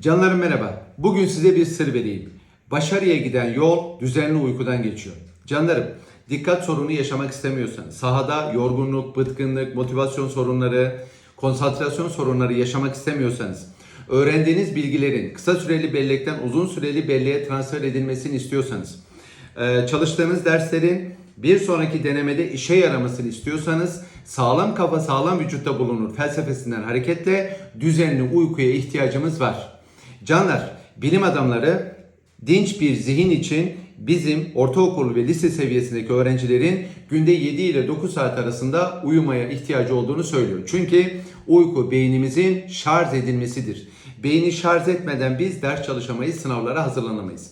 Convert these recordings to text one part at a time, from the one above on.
Canlarım merhaba. Bugün size bir sır vereyim. Başarıya giden yol düzenli uykudan geçiyor. Canlarım, dikkat sorunu yaşamak istemiyorsanız, sahada yorgunluk, bıtkınlık, motivasyon sorunları, konsantrasyon sorunları yaşamak istemiyorsanız, öğrendiğiniz bilgilerin kısa süreli bellekten uzun süreli belleğe transfer edilmesini istiyorsanız, e, çalıştığınız derslerin bir sonraki denemede işe yaramasını istiyorsanız sağlam kafa sağlam vücutta bulunur felsefesinden hareketle düzenli uykuya ihtiyacımız var. Canlar, bilim adamları dinç bir zihin için bizim ortaokul ve lise seviyesindeki öğrencilerin günde 7 ile 9 saat arasında uyumaya ihtiyacı olduğunu söylüyor. Çünkü uyku beynimizin şarj edilmesidir. Beyni şarj etmeden biz ders çalışamayız, sınavlara hazırlanamayız.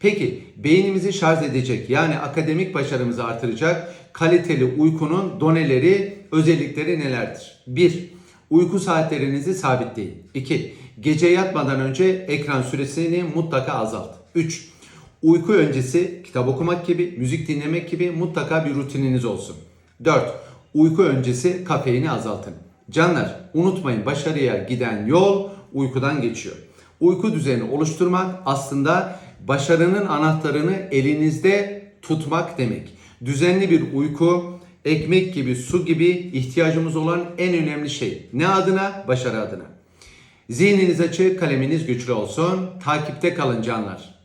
Peki beynimizi şarj edecek yani akademik başarımızı artıracak kaliteli uykunun doneleri, özellikleri nelerdir? 1. Uyku saatlerinizi sabitleyin. 2. Gece yatmadan önce ekran süresini mutlaka azalt. 3. Uyku öncesi kitap okumak gibi, müzik dinlemek gibi mutlaka bir rutininiz olsun. 4. Uyku öncesi kafeini azaltın. Canlar unutmayın başarıya giden yol uykudan geçiyor. Uyku düzeni oluşturmak aslında başarının anahtarını elinizde tutmak demek. Düzenli bir uyku ekmek gibi, su gibi ihtiyacımız olan en önemli şey. Ne adına? Başarı adına. Zihniniz açık, kaleminiz güçlü olsun. Takipte kalın canlar.